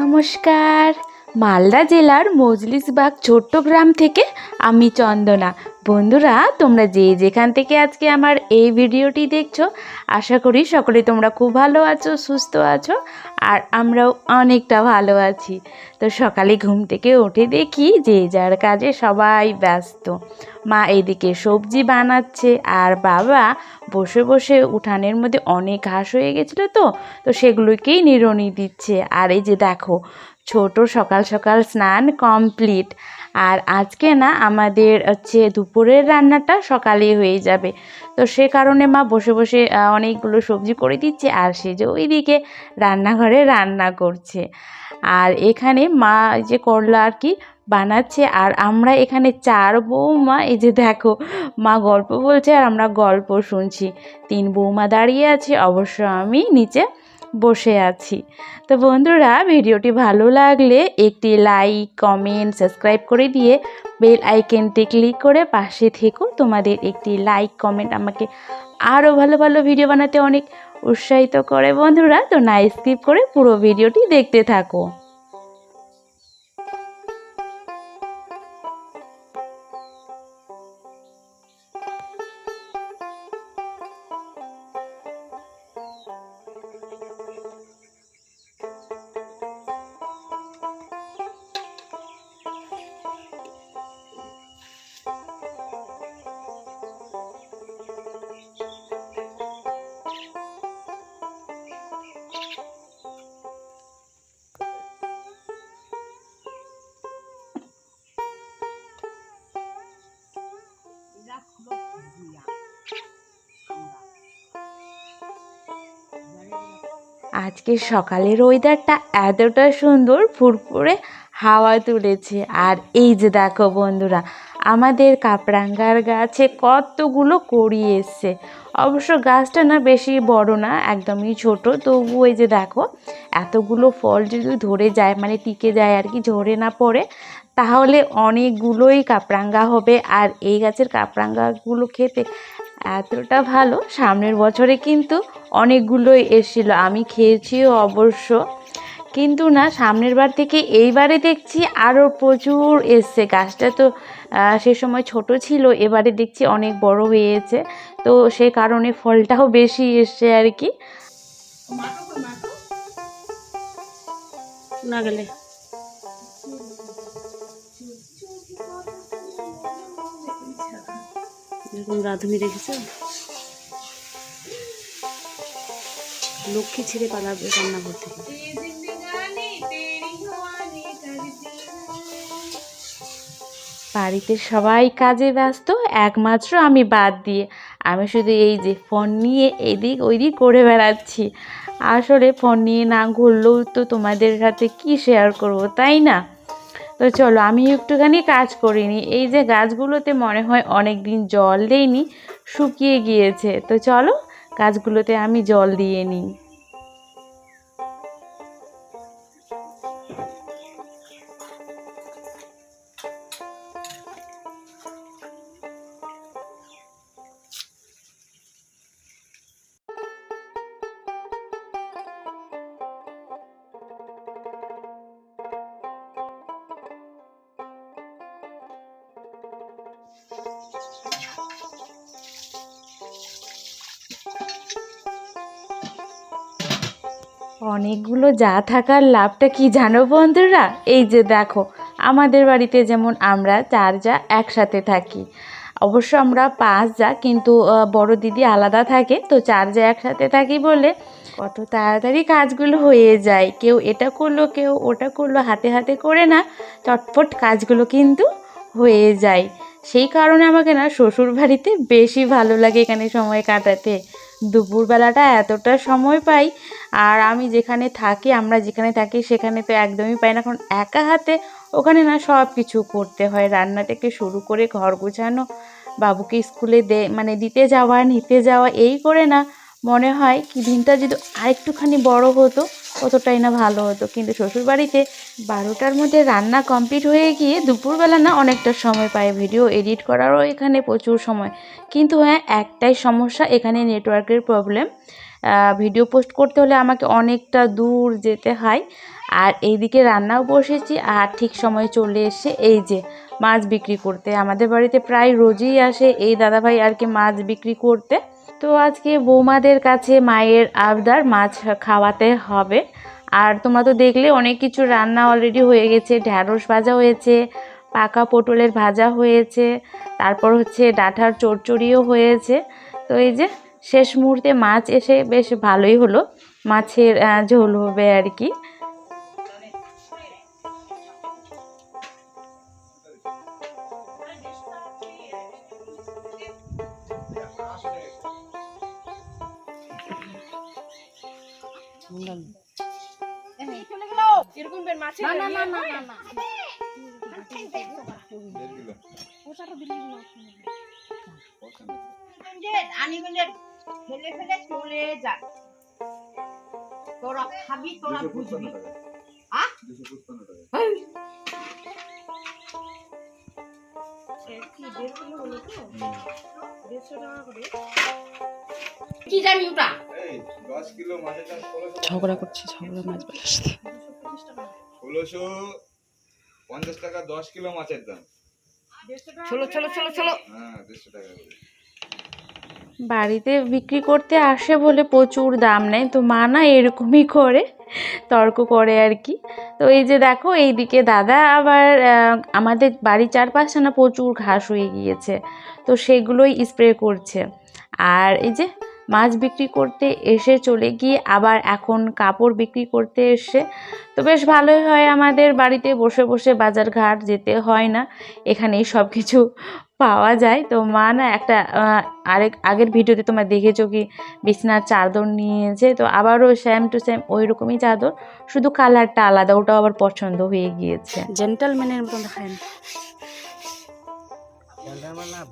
নমস্কার। মালদা জেলার মজলিসবাগ ছোট্ট গ্রাম থেকে আমি চন্দনা। বন্ধুরা, তোমরা যে যেখান থেকে আজকে আমার এই ভিডিওটি দেখছ, আশা করি সকলে তোমরা খুব ভালো আছো, সুস্থ আছো, আর আমরাও অনেকটা ভালো আছি। তো সকালে ঘুম থেকে উঠে দেখি যে যার কাজে সবাই ব্যস্ত। মা এদিকে সবজি বানাচ্ছে আর বাবা বসে বসে উঠানের মধ্যে অনেক ঘাস হয়ে গেছিল তো তো সেগুলোকেই নিড়নি দিচ্ছে। আর এই যে দেখো, ছোট সকাল সকাল স্নান কমপ্লিট। আর আজকে না আমাদের হচ্ছে দুপুরের রান্নাটা সকালেই হয়ে যাবে। তো সে কারণে মা বসে বসে অনেকগুলো সবজি করে দিচ্ছে আর সে যে ওইদিকে রান্নাঘরে রান্না করছে। আর এখানে মা যে করলা আর কি বানাচ্ছে, আর আমরা এখানে চার বৌমা, এই যে দেখো মা গল্প বলছে আর আমরা গল্প শুনছি। তিন বৌমা দাঁড়িয়ে আছে, অবশ্য আমি নিচে বসে আছি। তো বন্ধুরা, ভিডিওটি ভালো লাগলে একটি লাইক, কমেন্ট, সাবস্ক্রাইব করে দিয়ে বেল আইকনটি ক্লিক করে পাশে থেকো। তোমাদের একটি লাইক, কমেন্ট আমাকে আরও ভালো ভালো ভিডিও বানাতে অনেক উৎসাহিত করে বন্ধুরা তো না স্কিপ করে পুরো ভিডিওটি দেখতে থাকো। আজকে সকালের ওয়েদারটা এতটা সুন্দর, ফুরফুরে হাওয়া তুলেছে। আর এই যে দেখো বন্ধুরা, আমাদের কাপরাঙ্গার গাছে কতগুলো কড়ি এসছে। অবশ্য গাছটা না বেশি বড় না, একদমই ছোট। তবু এই যে দেখো, এতগুলো ফল যদি ধরে যায় মানে টিকে যায় আর কি, ঝরে না পড়ে, তাহলে অনেকগুলোই কাপরাঙ্গা হবে। আর এই গাছের কাপরাঙ্গাগুলো খেতে এতটা ভালো, সামনের বছরে কিন্তু অনেকগুলোই এসেছিল। আমি খেয়েছিও অবশ্য। কিন্তু না, সামনের বার থেকে এইবারে দেখছি আরও প্রচুর এসছে। গাছটা তো সে সময় ছোট ছিল, এবারে দেখছি অনেক বড় হয়েছে। তো সে কারণে ফলটাও বেশি এসছে আর কি। না গেলে। এরকম রাঁধুনি রেখেছ। লক্ষ্মী ছেড়ে পালাবে রান্নাঘর থেকে। বাড়িতে সবাই কাজে ব্যস্ত, একমাত্র আমি বাদ দিয়ে। আমি শুধু এই যে ফোন নিয়ে এদিক ওইদিক করে বেড়াচ্ছি। আসলে ফোন নিয়ে না ঘুরলেও তো তোমাদের সাথে কি শেয়ার করব, তাই না? তো চলো, আমি একটুখানি কাজ করিনি এই যে গাছগুলোতে মনে হয় অনেক দিন জল দেইনি, শুকিয়ে গিয়েছে। তো চলো, গাছগুলোতে আমি জল দিয়ে নিই। অনেকগুলো যা থাকার লাভটা কি জানো বন্ধুরা? এই যে দেখো, আমাদের বাড়িতে যেমন আমরা চার যা একসাথে থাকি। অবশ্য আমরা পাঁচ যা, কিন্তু বড় দিদি আলাদা থাকে, তো চার যা একসাথে থাকি বলে কত তাড়াতাড়ি কাজগুলো হয়ে যায়। কেউ এটা করল, কেউ ওটা করল, হাতে হাতে করে না, চটপট কাজগুলো কিন্তু হয়ে যায়। সেই কারণে আমাকে না শ্বশুর বাড়িতে বেশি ভালো লাগে এখানে সময় কাটাতে। দুপুরবেলাটা এতটা সময় পাই আর আমি যেখানে থাকি, আমরা যেখানে থাকি, সেখানে তো একদমই পাই না। কারণ একা হাতে ওখানে না সব কিছু করতে হয়। রান্না থেকে শুরু করে ঘর গোছানো, বাবুকে স্কুলে দে মানে দিতে যাওয়া, নিতে যাওয়া, এই করে না মনে হয় কি দিনটা যদি আরেকটুখানি বড় হতো কতটাই না ভালো হতো। কিন্তু শ্বশুরবাড়িতে বারোটার মধ্যে রান্না কমপ্লিট হয়ে গিয়ে দুপুরবেলা না অনেকটা সময় পায় ভিডিও এডিট করারও এখানে প্রচুর সময়। কিন্তু হ্যাঁ একটাই সমস্যা, এখানে নেটওয়ার্কের প্রবলেম। ভিডিও পোস্ট করতে হলে আমাকে অনেকটা দূর যেতে হয়। আর এইদিকে রান্নাও বসেছি আর ঠিক সময় চলে এসে এই যে মাছ বিক্রি করতে। আমাদের বাড়িতে প্রায় রোজই আসে এই দাদাভাই আর কি মাছ বিক্রি করতে। তো আজকে বৌমাদের কাছে মায়ের আবদার মাছ খাওয়াতে হবে। আর তোমরা তো দেখলে অনেক কিছু রান্না অলরেডি হয়ে গেছে। ঢ্যাঁড়স ভাজা হয়েছে, পাকা পটলের ভাজা হয়েছে, তারপর হচ্ছে ডাঁটার চড়চড়িও হয়েছে। তো এই যে শেষ মুহূর্তে মাছ এসে বেশ ভালোই হলো। মাছের ঝোল হবে আর কি। আনিগুলো ফেলে ফেলে চলে যান তোরা খাবি তোরা বুঝবি আহ? হেই। কি জানি ওটা দশ কিলো মাছের দাম ষোলোশো ঝগড়া করছে ঝগড়া মাছ বেলার সাথে। ষোলোশো পঞ্চাশ টাকা দশ কিলো মাছের দাম। চলো চলো চলো চলো হ্যাঁ দেড়শো টাকা বাড়িতে বিক্রি করতে আসে বলে প্রচুর দাম নেয় তো মা না এরকমই করে তর্ক করে আর কি। তো এই যে দেখো এইদিকে দাদা আবার আমাদের বাড়ির চারপাশে না প্রচুর ঘাস হয়ে গিয়েছে তো সেগুলোই স্প্রে করছে। আর এই যে মাছ বিক্রি করতে এসে চলে গিয়ে আবার এখন কাপড় বিক্রি করতে এসে। তো বেশ ভালোই হয় আমাদের বাড়িতে বসে বসে বাজার ঘাট যেতে হয় না এখানেই সব কিছু পাওয়া যায়। তো মা না একটা আরেক আগের ভিডিওতে তোমরা দেখেছ কি বিছনার চাদর নিয়েছে তো আবারও সেম টু সেম ওই রকমই চাদর শুধু কালারটা আলাদা ওটাও আবার পছন্দ হয়ে গিয়েছে। জেন্টালম্যানের মতন দেখায় না।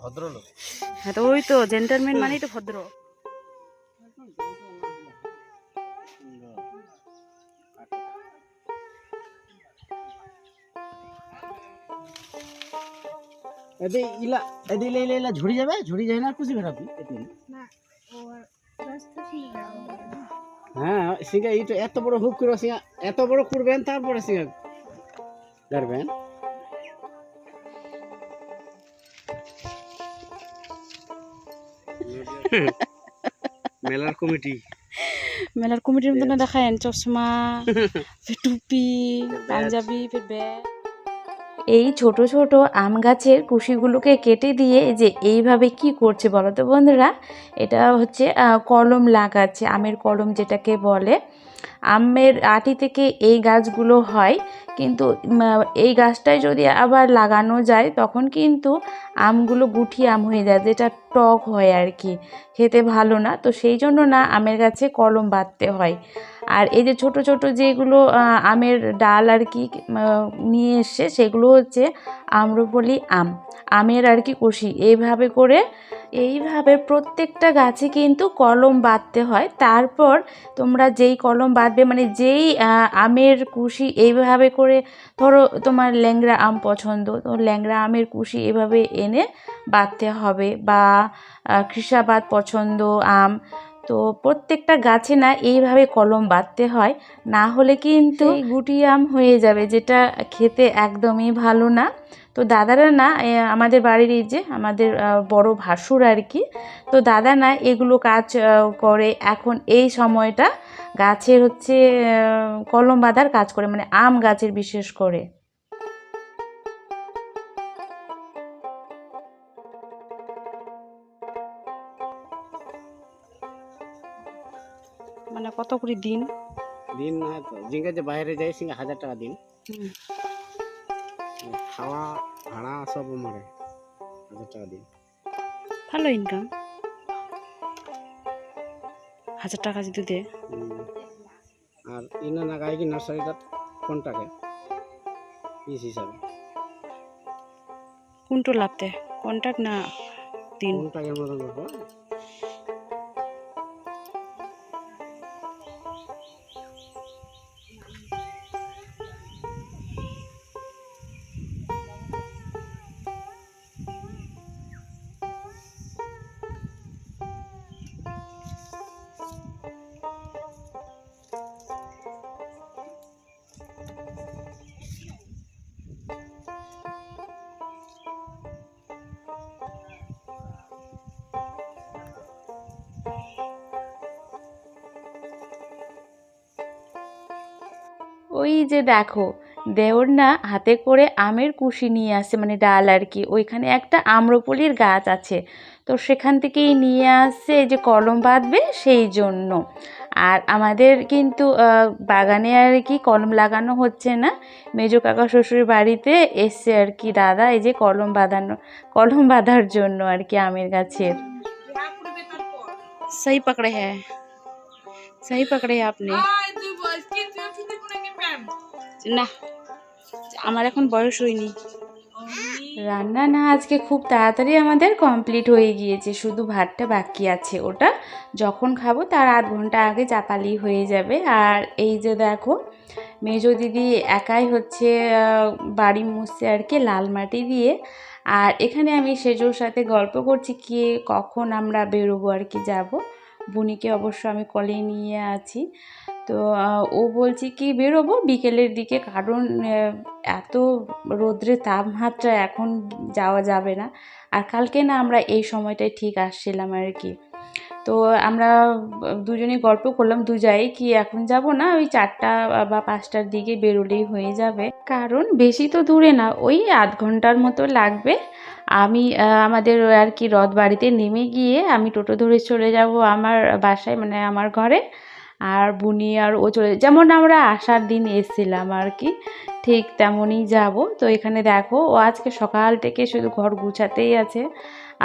ভদ্রলোক। হ্যাঁ তো ওই তো জেন্টালম্যান মানেই তো ভদ্র। এতে ইলা এতে ইলা ইলা ইলা ঝুড়ি যাবে ঝুড়ি যায় না খুশি ফেরাবি হ্যাঁ সিঙ্গা এই তো এত বড় হুক করে সিঙ্গা এত বড় করবেন তারপরে সিঙ্গা গাড়বেন। মেলার কমিটি। মেলার কমিটির মতন দেখায় চশমা টুপি পাঞ্জাবি ফের ব্যাগ। এই ছোট ছোট আম গাছের কুশিগুলোকে কেটে দিয়ে যে এইভাবে কি করছে বলো তো বন্ধুরা? এটা হচ্ছে কলম লাগাচ্ছে, আমের কলম যেটাকে বলে। আমের আটি থেকে এই গাছগুলো হয়, কিন্তু এই গাছটাই যদি আবার লাগানো যায়, তখন কিন্তু আমগুলো গুঠি আম হয়ে যায়, যেটা টক হয় আর কি। খেতে ভালো না, তো সেই জন্য না আমের গাছে কলম বাঁধতে হয়। আর এই যে ছোট ছোট যেগুলো আমের ডাল আর কি নিয়ে এসছে, সেগুলো হচ্ছে আম্রপলি আম। আমের আর কি কষি। এইভাবে করে, এইভাবে প্রত্যেকটা গাছে কিন্তু কলম বাঁধতে হয়। তারপর তোমরা যেই কলম বাঁধবে মানে যেই আমের কুশি এইভাবে করে, ধরো তোমার ল্যাংড়া আম পছন্দ, তো ল্যাংড়া আমের কুশি এভাবে এনে বাঁধতে হবে বা কৃষাবাদ, পছন্দ, আম। তো প্রত্যেকটা গাছে না এইভাবে কলম বাঁধতে হয়। না হলে কিন্তু গুটি আম হয়ে যাবে, যেটা খেতে একদমই ভালো না। তো দাদারা না আমাদের বাড়ির এই যে আমাদের বড় ভাসুর আর কি, তো দাদা না এগুলো কাজ করে। এখন এই সময়টা গাছের হচ্ছে কলম বাঁধার কাজ করে মানে আম গাছের বিশেষ করে। কত করে দিন? দিন জিঙ্গা যে বাইরে যায় সিঙ্গা হাজার টাকা দিন। খাওয়া ভাড়া সব মারে হাজার টাকা দিন। ভালো ইনকাম হাজার টাকা যদি দে। আর ইনা না গাই কি নার্সারিটা কোনটাকে? পিস হিসাবে। কোনটো লাভতে কন্ট্যাক্ট না তিন দিন কোনটাকের মতন ওই যে দেখো, দেওর না হাতে করে আমের কুশি নিয়ে আসে মানে ডাল আর কি। ওইখানে একটা আম্রপলির গাছ আছে। তো সেখান থেকেই নিয়ে আসছে এই যে কলম বাঁধবে সেই জন্য। আর আমাদের কিন্তু বাগানে আর কি কলম লাগানো হচ্ছে না। মেজো কাকা শ্বশুর বাড়িতে এসছে আর কি দাদা, এই যে কলম বাঁধানো, কলম বাঁধার জন্য আর কি আমের গাছের। সেই পাকড়ে হ্যাঁ সেই পাকড়ে আপনি না, আমার এখন বয়স হয়নি। রান্না না, আজকে খুব তাড়াতাড়ি আমাদের কমপ্লিট হয়ে গিয়েছে, শুধু ভাতটা বাকি আছে ওটা। যখন খাব তার আধ ঘণ্টা আগে চাপালি হয়ে যাবে। আর এই যে দেখো, মেজো দিদি একাই হচ্ছে বাড়ি মুছছে আর কি লাল মাটি দিয়ে। আর এখানে আমি সেজোর সাথে গল্প করছি, কি কখন আমরা বেরোবো আর কি যাব। বুনিকে অবশ্য আমি কলে নিয়ে আছি। তো ও বলছে কি, বেরোবো বিকেলের দিকে। কারণ এত রোদ্রের তাপমাত্রা এখন যাওয়া যাবে না। আর কালকে না আমরা এই সময়টাই ঠিক আসছিলাম আর কি। তো আমরা দুজনে গল্প করলাম দু জায়গায় কি এখন যাব না? ওই চারটা বা পাঁচটার দিকে বেরোলেই হয়ে যাবে। কারণ বেশি তো দূরে না, ওই আধ ঘণ্টার মতো লাগবে। আমি আমাদের আর কি রথ বাড়িতে নেমে গিয়ে আমি টোটো ধরে চলে যাব আমার বাসায় মানে আমার ঘরে। আর বুনি আর ও চলে যেমন আমরা আসার দিন এসেছিলাম আর কি, ঠিক তেমনই যাব। তো এখানে দেখো, ও আজকে সকাল থেকে শুধু ঘর গুছাতেই আছে।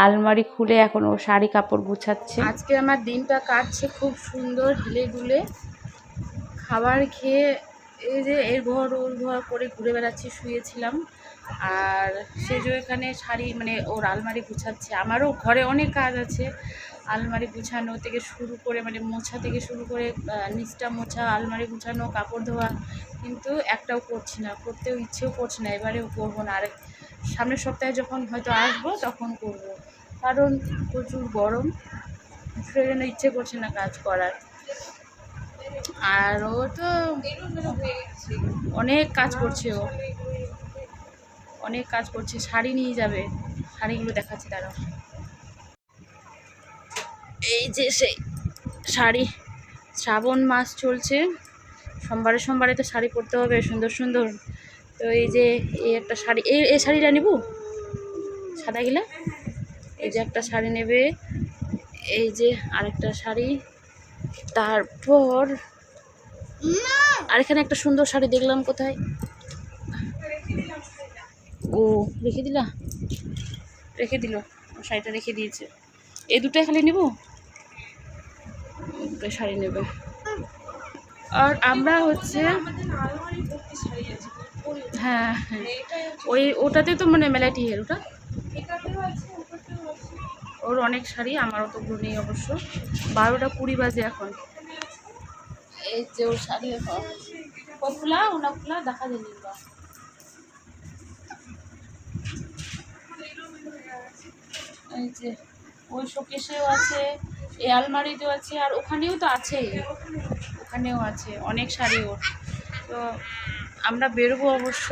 আলমারি খুলে এখন ও শাড়ি কাপড় গুছাচ্ছে। আজকে আমার দিনটা কাটছে খুব সুন্দর, হেলে দুলে। খাবার খেয়ে এই যে এর ঘর, ওর ঘর করে ঘুরে বেড়াচ্ছি, শুয়েছিলাম। আর সে যে এখানে শাড়ি মানে ওর আলমারি গুছাচ্ছে। আমারও ঘরে অনেক কাজ আছে। আলমারি গুছানো থেকে শুরু করে মানে মোছা থেকে শুরু করে নিচটা মোছা, আলমারি গুছানো, কাপড় ধোয়া, কিন্তু একটাও করছি না। করতেও ইচ্ছেও করছে না, এবারেও করব না। আর সামনের সপ্তাহে যখন হয়তো আসব, তখন করব। কারণ প্রচুর গরম, সেই ইচ্ছে করছে না কাজ করার। আর ও তো অনেক কাজ করছে ও। অনেক কাজ করছে, শাড়ি নিয়ে যাবে। শাড়িগুলো দেখাচ্ছে তারা এই যে সেই শাড়ি, শ্রাবণ মাস চলছে। সোমবারে সোমবারে তো শাড়ি পরতে হবে, সুন্দর সুন্দর। তো এই যে এই একটা শাড়ি, এই এই শাড়িটা নিব? সাদা গিলা? এই যে একটা শাড়ি নেবে। এই যে আরেকটা শাড়ি। তারপর আর এখানে একটা সুন্দর শাড়ি দেখলাম কোথায়? ও, রেখে দিলা? রেখে দিল, শাড়িটা রেখে দিয়েছে। এই দুটোই খালি নেব? শাড়ি নেবে। আর আমরা হচ্ছে হ্যাঁ হ্যাঁ। ওই ওটাতে তো মানে মেলাটি হের ওটা। ওর অনেক শাড়ি আমার অতগুলো নেই অবশ্য। বারোটা কুড়ি বাজে এখন। এই যে ওর শাড়ি খোলা ওনা দেখা যায়নি এই যে। ওই শোকেশেও আছে, এই আলমারিতেও আছে, আর ওখানেও তো আছেই। ওখানেও আছে, অনেক শাড়ি ওর। তো আমরা বেরোবো অবশ্য।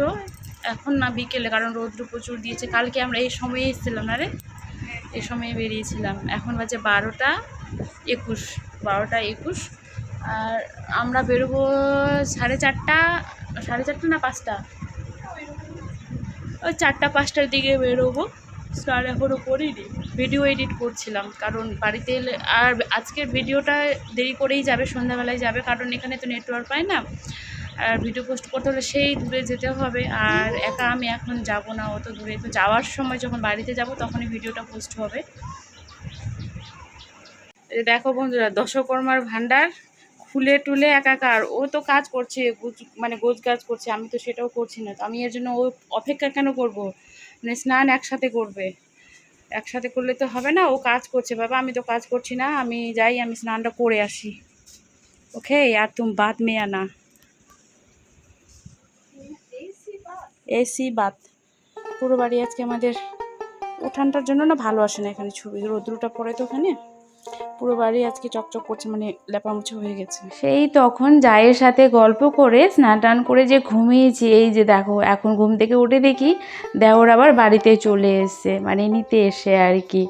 এখন না বিকেলে, কারণ রৌদ্র প্রচুর দিয়েছে। কালকে আমরা এই সময়ে এসেছিলাম না রে? এই সময়ে বেরিয়েছিলাম। এখন বাজে বারোটা একুশ বারোটা একুশ। আর আমরা বেরোবো সাড়ে চারটা সাড়ে চারটা না পাঁচটা? ওই চারটা, পাঁচটার দিকে বেরোবো। স্নান এখনও করিনি ভিডিও এডিট করছিলাম। কারণ বাড়িতে এলে আর আজকের ভিডিওটা দেরি করেই যাবে, সন্ধ্যাবেলায় যাবে, কারণ এখানে তো নেটওয়ার্ক পায় না। আর ভিডিও পোস্ট করতে হলে সেই দূরে যেতে হবে। আর একা আমি এখন যাব না, অত দূরে। তো যাওয়ার সময় যখন বাড়িতে যাব, তখনই ভিডিওটা পোস্ট হবে। দেখো বন্ধুরা, দশকর্মার ভাণ্ডার খুলে টুলে একাকার। ও তো কাজ করছে মানে গোজ গাছ করছে, আমি তো সেটাও করছি না। তো আমি এর জন্য ও অপেক্ষা কেন করব? মানে স্নান একসাথে করবে। একসাথে করলে তো হবে না, ও কাজ করছে। বাবা, আমি তো কাজ করছি না, আমি যাই, আমি স্নানটা করে আসি। ওকে, আর তুমি বাদ মেয়া আনা এসি বাদ। পুরো বাড়ি আজকে আমাদের উঠানটার জন্য না ভালো আসে না এখানে ছবি। রৌদ্রটা পড়ে তো ওখানে। পুরো বাড়ি আজকে চকচক করছে মানে লেপামুছে হয়ে গেছে। সেই তখন জায়ের সাথে গল্প করে স্নান টান করে যে ঘুমিয়েছি, এই যে দেখো, এখন ঘুম থেকে উঠে দেখি দেওর আবার বাড়িতে চলে এসছে মানে নিতে এসে আর কি।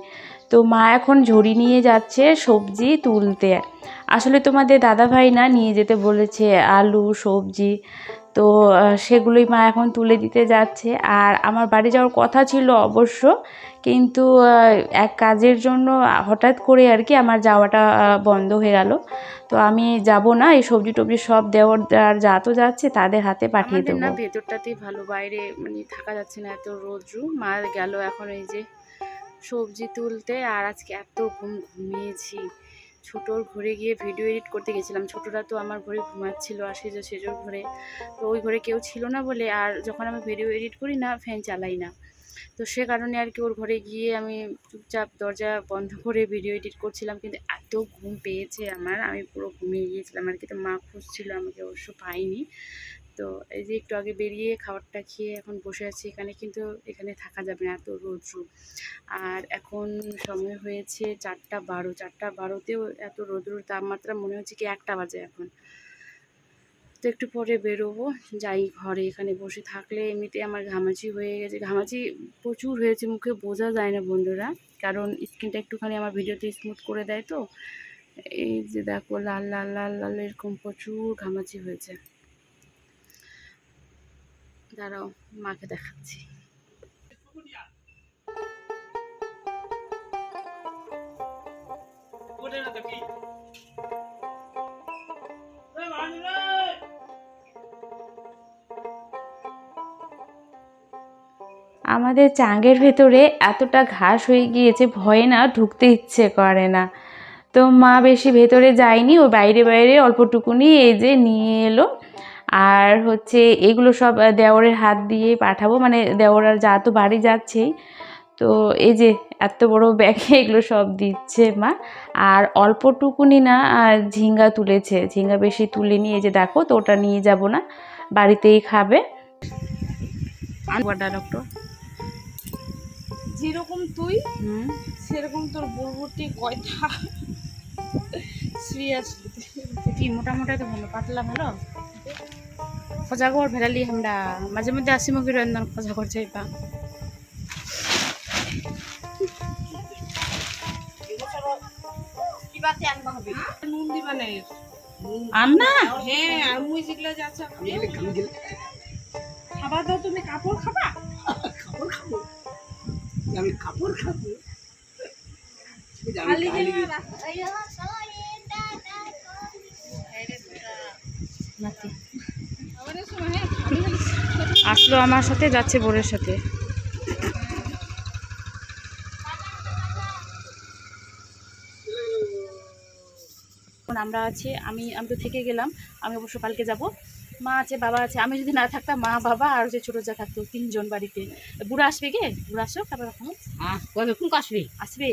তো মা এখন ঝুড়ি নিয়ে যাচ্ছে সবজি তুলতে। আসলে তোমাদের দাদা ভাই না নিয়ে যেতে বলেছে, আলু, সবজি। তো সেগুলোই মা এখন তুলে দিতে যাচ্ছে। আর আমার বাড়ি যাওয়ার কথা ছিল অবশ্য কিন্তু এক কাজের জন্য হঠাৎ করে আর কি আমার যাওয়াটা বন্ধ হয়ে গেল। তো আমি যাব না এই সবজি টবজি সব দেওয়ার আর যা তো যাচ্ছে তাদের হাতে পাঠিয়ে আমাদের না ভেতরটাতেই ভালো বাইরে মানে থাকা যাচ্ছে না এত রোদ্রু। মা গেল এখন এই যে সবজি তুলতে আর আজকে এত ঘুম ঘুমিয়েছি। ছোটোর ঘরে গিয়ে ভিডিও এডিট করতে গেছিলাম। ছোটোরা তো আমার ঘরে ঘুমাচ্ছিলো আর সেজো সেজোর ঘরে। তো ওই ঘরে কেউ ছিল না বলে আর যখন আমি ভিডিও এডিট করি না ফ্যান চালাই না। তো সে কারণে আর কি ওর ঘরে গিয়ে আমি চুপচাপ দরজা বন্ধ করে ভিডিও এডিট করছিলাম। কিন্তু এত ঘুম পেয়েছে আমার। আমি পুরো ঘুমিয়ে গিয়েছিলাম আর কি। তো মা খুঁজছিলো, আমাকে অবশ্য পাইনি তো এই যে একটু আগে বেরিয়ে খাবারটা খেয়ে এখন বসে আছি এখানে, কিন্তু এখানে থাকা যাবে না এত রৌদ্র আর এখন সময় হয়েছে চারটা বারো, চারটা বারোতেও এত রৌদ্রর তাপমাত্রা মনে হচ্ছে কি একটা বাজে এখন। তো একটু পরে বেরোবো, যাই ঘরে এখানে বসে থাকলে এমনিতে আমার ঘামাচি হয়ে গেছে। ঘামাচি প্রচুর হয়েছে, মুখে বোঝা যায় না বন্ধুরা, কারণ স্কিনটা একটুখানি আমার ভিডিওতে স্মুথ করে দেয় তো। এই যে দেখো লাল লাল লাল লাল, এরকম প্রচুর ঘামাচি হয়েছে। দাঁড়াও মাকে দেখাচ্ছি। আমাদের চাঙ্গের ভেতরে এতটা ঘাস হয়ে গিয়েছে ভয়ে না ঢুকতে ইচ্ছে করে না। তো মা বেশি ভেতরে যায়নি ও বাইরে বাইরে অল্পটুকুনি এই যে নিয়ে এলো। আর হচ্ছে এগুলো সব দেওরের হাত দিয়ে পাঠাবো। মানে দেওর আর যা তো বাড়ি যাচ্ছেই তো এই যে এত বড় ব্যাগে এগুলো সব দিচ্ছে মা। আর অল্পটুকুনি না ঝিঙ্গা তুলেছে। ঝিঙ্গা বেশি তুলিনি। এই যে দেখো তো ওটা নিয়ে যাব না। বাড়িতেই খাবে। ডক্টর যেরকম তুই সেরকম তোর বরবটি কয়টা? সিরিয়াসলি কি মোটামুটি তো ভালো পাতলা ভালো। খোঁজা কর ভেড়ালি আমরা মাঝে মধ্যে আসি মুখি রন্ধন খোঁজা করছে এটা কিবাতে আনবা হবে নুন দিবা না এর। আম না আর যেগুলো যাচ্ছে খাবার দাও তুমি কাপড় খাবা আমি কাপড় খাব নাতি আমাদের সময় হ্যাঁ খালি খালি আসলো আমার সাথে যাচ্ছে বোরের সাথে। আমরা আছি আমি আমি তো থেকে গেলাম আমি অবশ্য কালকে যাব। মা আছে বাবা আছে আমি যদি না থাকতাম মা বাবা আর যে ছোটো যা থাকতো তিনজন বাড়িতে। বুড়া আসবে কে বুড়া আসো তারপর এখন আসবে আসবে।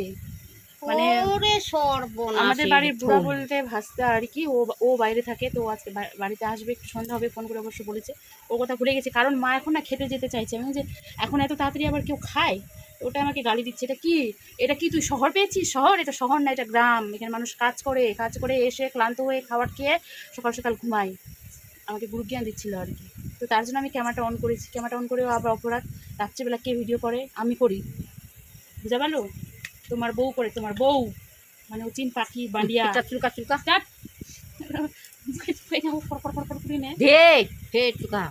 মানে ওরে সর্বনাশ। আমাদের বাড়ির বুড়া বলতে ভাস্তা আর কি ও ও বাইরে থাকে তো আজকে বাড়িতে আসবে একটু সন্ধ্যা হবে ফোন করে অবশ্য বলেছে। ও কথা ভুলে গেছে কারণ মা এখন না খেতে যেতে চাইছে। আমি যে এখন এত তাড়াতাড়ি আবার কেউ খায়? ওটা আমাকে গালি দিচ্ছে এটা কি? এটা কি তুই শহর পেয়েছিস? শহর? এটা শহর না এটা গ্রাম। এখানে মানুষ কাজ করে কাজ করে এসে ক্লান্ত হয়ে খাবার খেয়ে সকাল সকাল ঘুমায়। আমাকে গুরু জ্ঞান দিচ্ছিল আর কি। তো তার জন্য আমি ক্যামেরাটা অন করেছি। ক্যামেরাটা অন করেও আবার অপরাধ। রাত্রিবেলা কে ভিডিও করে? আমি করি। বুঝা পারল? তোমার বউ করে তোমার বউ। মানে উচিন পাখি বান্ডিয়া চুলকা চুলকা ফর ফর ফর ফর করে নে। দে হে চুকা